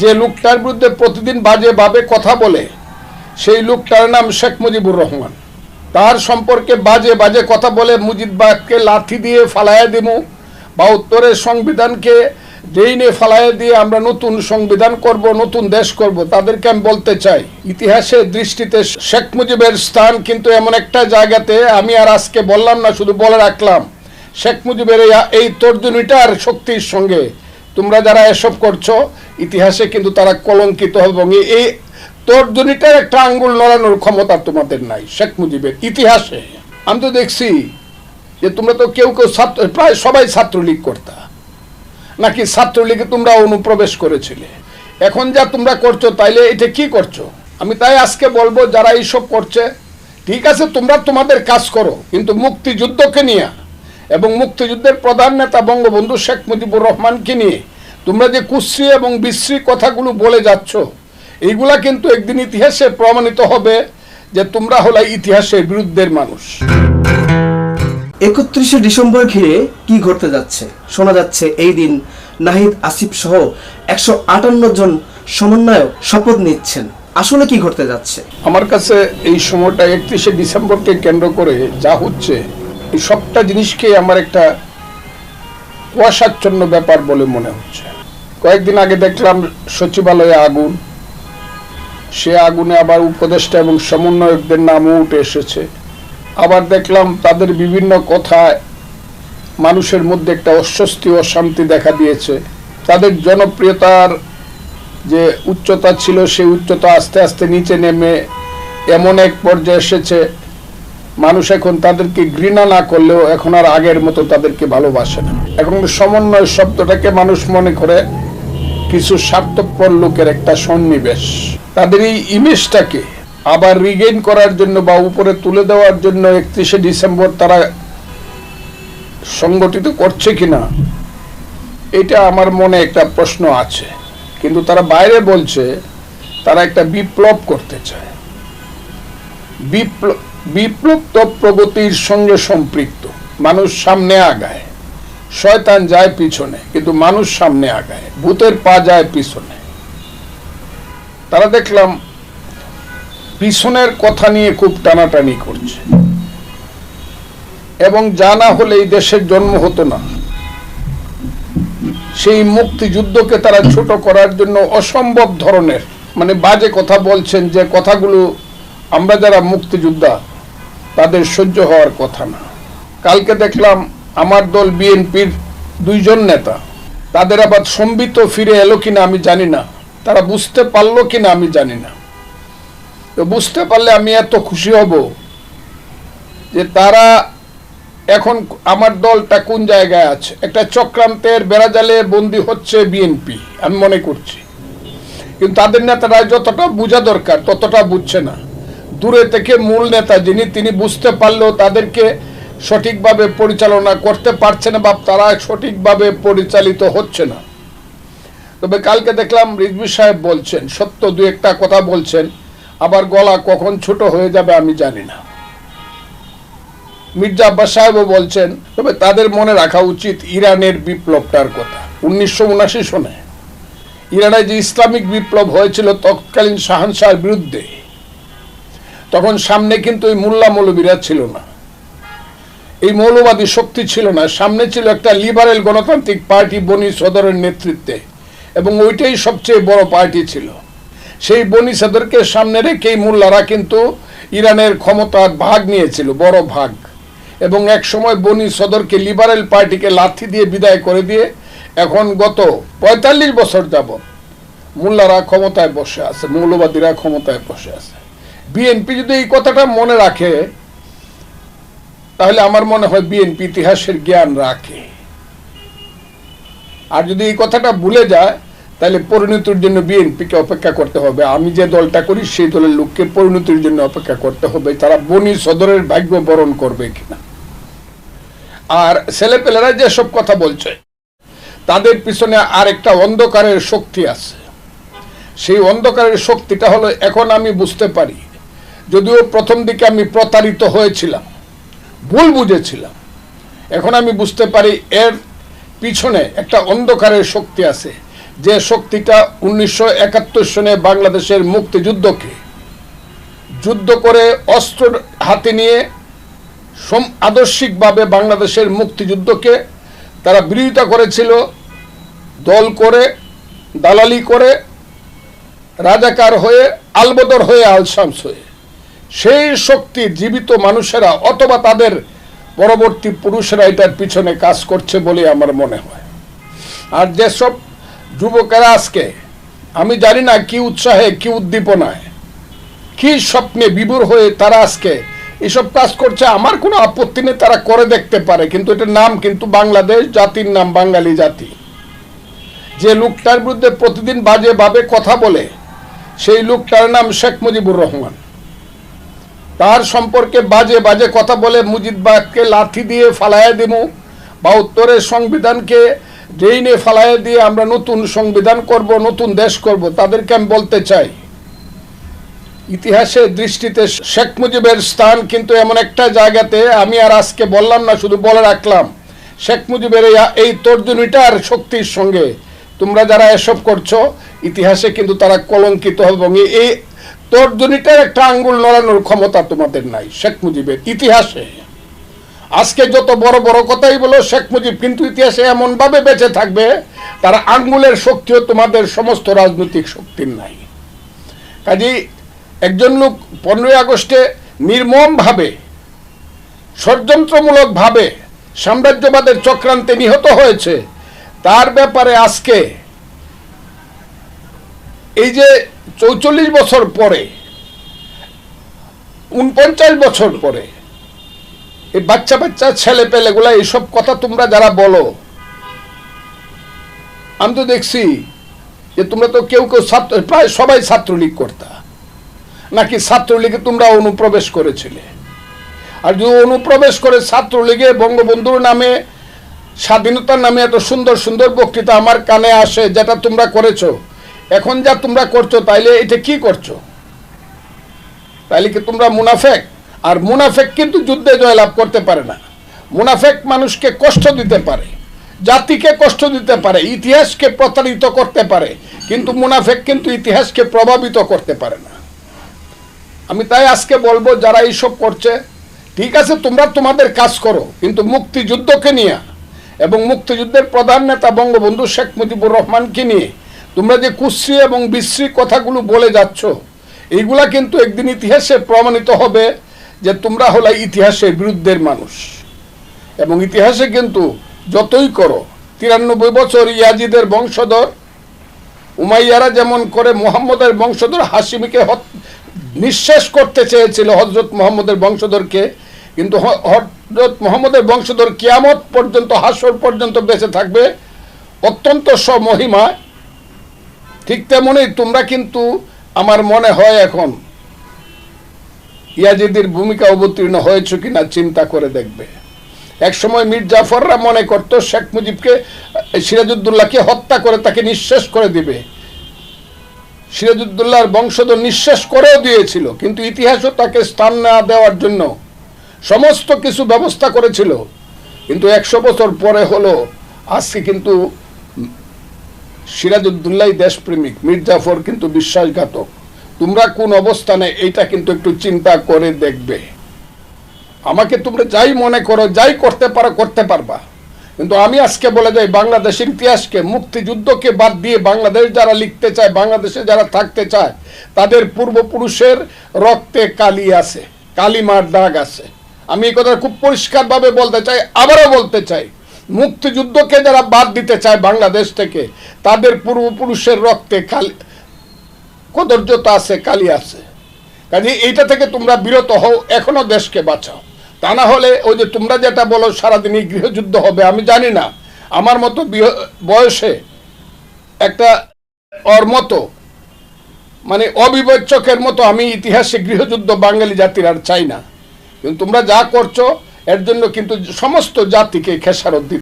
যে লোকটার বিরুদ্ধে প্রতিদিন বাজে ভাবে কথা বলে, সেই লোকটার নাম শেখ মুজিবুর রহমান। তার সম্পর্কে বাজে বাজে কথা বলে মুজিববাদকে লাথি দিয়ে ফালাইয়া দিমু, বা উত্তরের সংবিধানকে ডেইনে ফালাইয়া দিয়ে আমরা নতুন সংবিধান করব, নতুন দেশ করব, তাদেরকে আমি বলতে চাই। ইতিহাসের দৃষ্টিতে শেখ মুজিবের স্থান কিন্তু এমন একটা জায়গাতে, আমি আর আজকে বললাম না, শুধু বলে রাখলাম, শেখ মুজিবের এই তর্জনীটার শক্তির সঙ্গে তোমরা যারা এসব করছ, ইতিহাসে কিন্তু তারা কলঙ্কিত এবং এই- তর্জনীটার একটা আঙ্গুল নড়ানোর ক্ষমতা তোমাদের নাই, শেখ মুজিবের ইতিহাসে। আমি তো দেখছি যে তোমরা তো কেউ কেউ ছাত্র, প্রায় সবাই ছাত্রলীগ করতা। নাকি ছাত্রলীগে তোমরা অনুপ্রবেশ করেছিলে। এখন যা তোমরা করছ, তাইলে এটা কি করছ? আমি তাই আজকে বলব, যারা এইসব করছে, ঠিক আছে, তোমরা তোমাদের কাজ করো, কিন্তু মুক্তিযুদ্ধকে নিয়ে এবং মুক্তিযুদ্ধের প্রধান নেতা বঙ্গবন্ধু শেখ মুজিবুর রহমানকে নিয়ে। তোমরা যে কুশ্রী এবং বিশ্রী কথাগুলো বলে যাচ্ছ এইগুলা কিন্তু একদিন ইতিহাসে প্রমাণিত হবে যে তোমরা হলো ইতিহাসের বিরুদ্ধের মানুষ। একত্রিশে ডিসেম্বর ঘিরে কি ঘটতে যাচ্ছে? শোনা যাচ্ছে এই দিন নাহিদ আসিফ সহ একশো আটান্ন জন সমন্বয়ক শপথ নিচ্ছেন। আসলে কি ঘটতে যাচ্ছে? আমার কাছে এই সময়টা একত্রিশে ডিসেম্বরকে কেন্দ্র করে যা হচ্ছে এই সবটা জিনিসকে আমার একটা কুয়াশাচ্ছন্ন ব্যাপার বলে মনে হচ্ছে। কয়েকদিন আগে দেখলাম সচিবালয়ে আগুন। সে আগুনে আবার উপদেষ্টা এবং সমন্বয়কদের নামও উঠে এসেছে। আবার দেখলাম তাদের বিভিন্ন কথায় মানুষের মধ্যে একটা অস্বস্তি অশান্তি দেখা দিয়েছে। তাদের জনপ্রিয়তার যে উচ্চতা ছিল, সেই উচ্চতা আস্তে আস্তে নিচে নেমে এমন এক পর্যায়ে এসেছে মানুষ এখন তাদেরকে ঘৃণা না করলেও এখন আর আগের মতো তাদেরকে ভালোবাসে না। এখন সমন্বয় শব্দটাকে মানুষ মনে করে কিছু স্বার্থপর লোকের একটা সন্নিবেশ। তাদের এই ইমেজটাকে আবার রিগেইন করার জন্য বা উপরে তুলে দেওয়ার জন্য একত্রিশে ডিসেম্বর তারা সংগঠিত করছে কিনা, এটা আমার মনে একটা প্রশ্ন আছে। কিন্তু তারা বাইরে বলছে, তারা একটা বিপ্লব করতে চায়। বিপ্লব বিপ্লব তো প্রগতির সঙ্গে সম্পৃক্ত। মানুষ সামনে আগায়। শয়তান যায় পিছনে, কিন্তু মানুষ সামনে আগায়। ভূতের পা যায় পিছনে। তারা দেখলাম, পিছনের কথা নিয়ে খুব টানাটানি করছে। এবং জানা হলে এই দেশের জন্ম হতো না। সেই মুক্তিযুদ্ধকে তারা ছোট করার জন্য অসম্ভব ধরনের মানে বাজে কথা বলছেন যে কথাগুলো আমরা যারা মুক্তিযোদ্ধা তাদের সহ্য হওয়ার কথা না। কালকে দেখলাম আমার দল বিএনপির দুইজন নেতা। তাদের আবার সম্বিত ফিরে এলো কিনা আমি জানি না। তারা বুঝতে পারল কিনা আমি জানি না। তো বুঝতে পারলে আমি এত খুশি হব যে তারা এখন আমার দলটা কোন জায়গায় আছে? একটা চক্রান্তের বেড়াজালে বন্দি হচ্ছে বিএনপি, আমি মনে করছি। কিন্তু তাদের নেতারা যতটা বোঝা দরকার ততটা বুঝছে না। দূরে থেকে মূল নেতা যিনি, তিনি বুঝতে পারলেও তাদেরকে সঠিকভাবে পরিচালনা করতে পারছে না বা তারা সঠিকভাবে পরিচালিত হচ্ছে না। তবে কালকে দেখলাম রিজভি সাহেব বলছেন, সত্য দু একটা কথা বলছেন, আবার গলা কখন ছোট হয়ে যাবে আমি জানি না। মির্জা আব্বাস সাহেবও বলছেন, তবে তাদের মনে রাখা উচিত ইরানের বিপ্লবটার কথা। উনিশশো উনাশি সনে ইরানে যে ইসলামিক বিপ্লব হয়েছিল তৎকালীন শাহানশাহের বিরুদ্ধে তখন সামনে কিন্তু এই মোল্লা মৌলবীরা ছিল না। এই মৌলবাদী শক্তি ছিল না। সামনে ছিল একটা লিবারেল গণতান্ত্রিক পার্টি বনি সদরের নেতৃত্বে এবং ওইটাই সবচেয়ে বড় পার্টি ছিল। সেই বনি সদরকে সামনে রেখেই মোল্লারা কিন্তু ইরানের ক্ষমতার ভাগ নিয়েছিল, বড় ভাগ। এবং এক সময় বনি সদরকে লিবারেল পার্টিকে লাথি দিয়ে বিদায় করে দিয়ে এখন গত পঁয়তাল্লিশ বছর যাবৎ মোল্লারা ক্ষমতায় বসে আছে, মৌলবাদীরা ক্ষমতায় বসে আছে। বিএনপি যদি এই কথাটা মনে রাখে, তাহলে আমার মনে হয় বিএনপি ইতিহাসের জ্ঞান রাখে। আর যদি এই কথাটা ভুলে যায়, তাহলে পরিণতির জন্য বিএনপিকে অপেক্ষা করতে হবে। আমি যে দলটা করি, সেই দলের লোককে পরিণতির জন্য অপেক্ষা করতে হবে। তারা বনি সদরের ভাগ্য বরণ করবে কিনা। আর ছেলেপেলেরা যেসব কথা বলছে, তাদের পিছনে আর একটা অন্ধকারের শক্তি আছে। সেই অন্ধকারের শক্তিটা হলো, এখন আমি বুঝতে পারি যদিও প্রথম দিকে আমি প্রতারিত হয়েছিলাম, ভুল বুঝেছিলাম। এখন আমি বুঝতে পারি এর পিছনে একটা অন্ধকারের শক্তি আছে, যে শক্তিটা উনিশশো একাত্তর সনে বাংলাদেশের মুক্তিযুদ্ধকে যুদ্ধ করে অস্ত্র হাতে নিয়ে সম, আদর্শিকভাবে বাংলাদেশের মুক্তিযুদ্ধকে তারা বিরোধিতা করেছিল, দল করে, দালালি করে, রাজাকার হয়ে, আলবদর হয়ে, আলসামস হয়ে। সেই শক্তি জীবিত মানুষেরা অথবা তাদের পরবর্তী পুরুষেরা এটার পিছনে কাজ করছে বলে আমার মনে হয়। আর যেসব যুবকেরা আজকে, আমি জানি না কি উৎসাহে, কি উদ্দীপনায়, কি স্বপ্নে বিভোর হয়ে তারা আজকে এসব কাজ করছে, আমার কোনো আপত্তি নেই তারা করে দেখতে পারে, কিন্তু এটার নাম কিন্তু বাংলাদেশ জাতির নাম, বাঙালি জাতি। যে লোকটার বিরুদ্ধে প্রতিদিন বাজে ভাবে কথা বলে, সেই লোকটার নাম শেখ মুজিবুর রহমান। তার সম্পর্কে বাজে বাজে কথা বলে মুজিববাদকে লাথি দিয়ে ফালাইয়া দিমু। বা উত্তরের সংবিধানকে ড্রেইনে ফালাইয়া দিয়ে আমরা নতুন সংবিধান করব, নতুন দেশ করব, তাদেরকে আমি বলতে চাই। ইতিহাসের দৃষ্টিতে শেখ মুজিবের স্থান কিন্তু এমন একটা জায়গাতে আমি আর আজকে বললাম না, শুধু বলে রাখলাম। শেখ মুজিবের এই- তর্জনীটার শক্তির সঙ্গে। তোমরা যারা এসব করছ, ইতিহাসে কিন্তু তারা কলঙ্কিত হবে এবং এই তর্জনীটার একটা আঙ্গুল নড়ানোর ক্ষমতা তোমাদের নাই, শেখ মুজিবের ইতিহাসে। আজকে যত বড় বড় কথাই বলো, শেখ মুজিব কিন্তু ইতিহাসে এমনভাবে বেঁচে থাকবে, তার আঙ্গুলের শক্তিও তোমাদের সমস্ত রাজনৈতিক শক্তির নাই। কাজেই একজন লোক পনেরোই আগস্টে নির্মমভাবে, ষড়যন্ত্রমূলকভাবে সাম্রাজ্যবাদের চক্রান্তে নিহত হয়েছে। তার ব্যাপারে আজকে এই যে চৌচল্লিশ বছর পরে, উনপঞ্চাশ বছর পরে, এই বাচ্চা বাচ্চা, ছেলে পেলেগুলা এইসব কথা তোমরা যারা বলো, আমি তো দেখছি যে তোমরা তো কেউ কেউ ছাত্র, প্রায় সবাই ছাত্রলীগ করতা। নাকি ছাত্রলীগে তোমরা অনুপ্রবেশ করেছিলে। আর যদি অনুপ্রবেশ করে ছাত্রলীগে, বঙ্গবন্ধুর নামে, স্বাধীনতার নামে এত সুন্দর সুন্দর বক্তৃতা আমার কানে আসে, যেটা তোমরা করেছ এখন যা তোমরা করছ, তাইলে এটা কি করছ? তাইলে কি তোমরা মুনাফেক? আর মুনাফেক কিন্তু যুদ্ধে জয়লাভ করতে পারে না। মুনাফেক মানুষকে কষ্ট দিতে পারে, জাতিকে কষ্ট দিতে পারে, ইতিহাসকে প্রতারিত করতে পারে, কিন্তু মুনাফেক কিন্তু ইতিহাসকে প্রভাবিত করতে পারে না। আমি তাই আজকে বলব, যারা এইসব করছে, ঠিক আছে, তোমরা তোমাদের কাজ করো, কিন্তু মুক্তিযুদ্ধকে নিয়ে এবং মুক্তিযুদ্ধের প্রধান নেতা বঙ্গবন্ধু শেখ মুজিবুর রহমানকে নিয়ে তোমরা যে কুশ্রী এবং বিশ্রী কথাগুলো বলে যাচ্ছ, এইগুলা কিন্তু একদিন ইতিহাসে প্রমাণিত হবে যে তোমরা হলো ইতিহাসের বিরুদ্ধের মানুষ। এবং ইতিহাসে কিন্তু যতই করো, তিরানব্বই বছর ইয়াজিদের বংশধর, উমাইয়ারা যেমন করে, মোহাম্মদের বংশধর হাসিমিকে নিঃশেষ করতে চেয়েছিল হজরত মোহাম্মদের বংশধরকে। কিন্তু হজরত মোহাম্মদের বংশধর কিয়ামত পর্যন্ত হাসর পর্যন্ত বেঁচে থাকবে, অত্যন্ত স্বমহিমা। ঠিক তেমনই তোমরা কিন্তু আমার মনে হয় এখন ইয়াজিদের ভূমিকা অবতীর্ণ হয়েছে কিনা চিন্তা করে দেখবে। এক সময় মীর জাফররা মনে করতো শেখ মুজিবকে আহ, সিরাজউদ্দৌলাকে হত্যা করে তাকে নিঃশেষ করে দিবে। সিরাজউদ্দৌলার বংশধর নিঃশেষ করেও দিয়েছিল কিন্তু ইতিহাসও তাকে স্থান না দেওয়ার জন্য সমস্ত কিছু ব্যবস্থা করেছিল। কিন্তু একশো বছর পরে হলো আজকে কিন্তু সিরাজউদ্দৌল্লাহ দেশপ্রেমিক মীর জাফর কিন্তু বিশ্বাসঘাতক। তোমরা কোন অবস্থানে এইটা কিন্তু একটু চিন্তা করে দেখবে। আমাকে তোমরা যাই মনে করো, যাই করতে পারো, করতে পারবা। কিন্তু আমি আজকে বলে যাই বাংলাদেশের ইতিহাসকে, মুক্তিযুদ্ধকে বাদ দিয়ে বাংলাদেশ যারা লিখতে চায়, বাংলাদেশে যারা থাকতে চায়, তাদের পূর্বপুরুষের রক্তে কালি আছে, কালিমার দাগ আছে। আমি এই কথা খুব পরিষ্কারভাবে বলতে চাই, আবারও বলতে চাই মুক্তিযুদ্ধকে যারা বাদ দিতে চায় বাংলাদেশ থেকে, তাদের পূর্বপুরুষের রক্তে কালি কদর্যতা আছে, কালি আছে। কাজে এইটা থেকে তোমরা বিরত হও, এখনও দেশকে বাঁচাও। তা না হলে ওই যে তোমরা যেটা বলো সারাদিনই গৃহযুদ্ধ হবে, আমি জানি না। আমার মতো বয়সে একটা ওর মতো মানে অবিবেচকের মতো আমি ইতিহাসে গৃহযুদ্ধ বাঙালি জাতির আর চাই না। কিন্তু তোমরা যা করছ, এর জন্য কিন্তু সমস্ত জাতিকে খেসারত দিতে